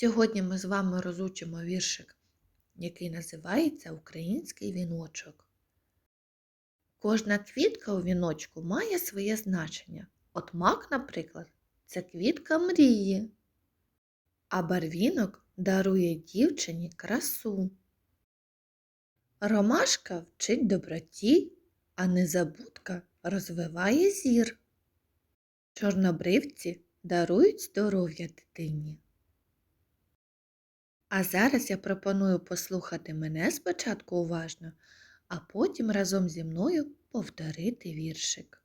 Сьогодні ми з вами розучимо віршик, який називається Український віночок. Кожна квітка у віночку має своє значення. От мак, наприклад, це квітка мрії, а барвінок дарує дівчині красу. Ромашка вчить доброті, а незабудка розвиває зір. Чорнобривці дарують здоров'я дитині. А зараз я пропоную послухати мене спочатку уважно, а потім разом зі мною повторити віршик.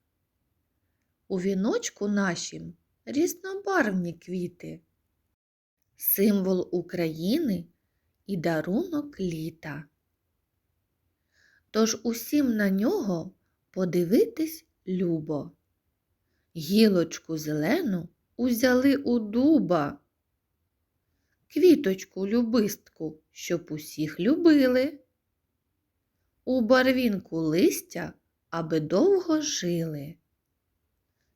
У віночку нашім різнобарвні квіти, символ України і дарунок літа. Тож усім на нього подивитись любо. Гілочку зелену узяли у дуба квіточку любистку, щоб усіх любили. У барвінку листя, аби довго жили.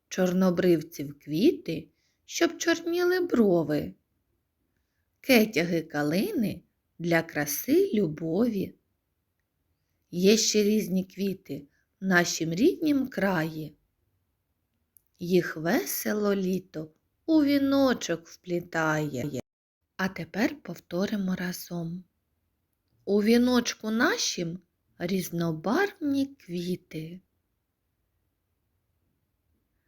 Чорнобривців квіти, щоб чорніли брови. Кетяги калини для краси любові. Є ще різні квіти в нашім ріднім краї. Їх весело літо у віночок вплітає. А тепер повторимо разом. У віночку нашім різнобарвні квіти.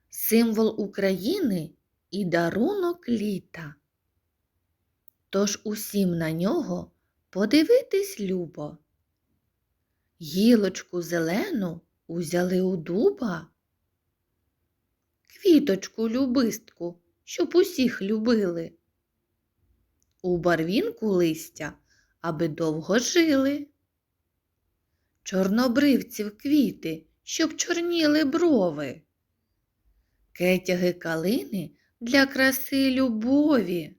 Символ України і дарунок літа. Тож усім на нього подивитись любо. Гілочку зелену узяли у дуба, квіточку любистку, щоб усіх любили у барвінку листя, аби довго жили. Чорнобривців квіти, щоб чорніли брови, кетяги калини для краси любові.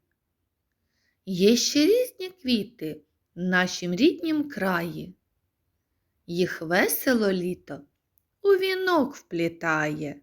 Є ще різні квіти в нашім ріднім краї. Їх весело літо у вінок вплітає.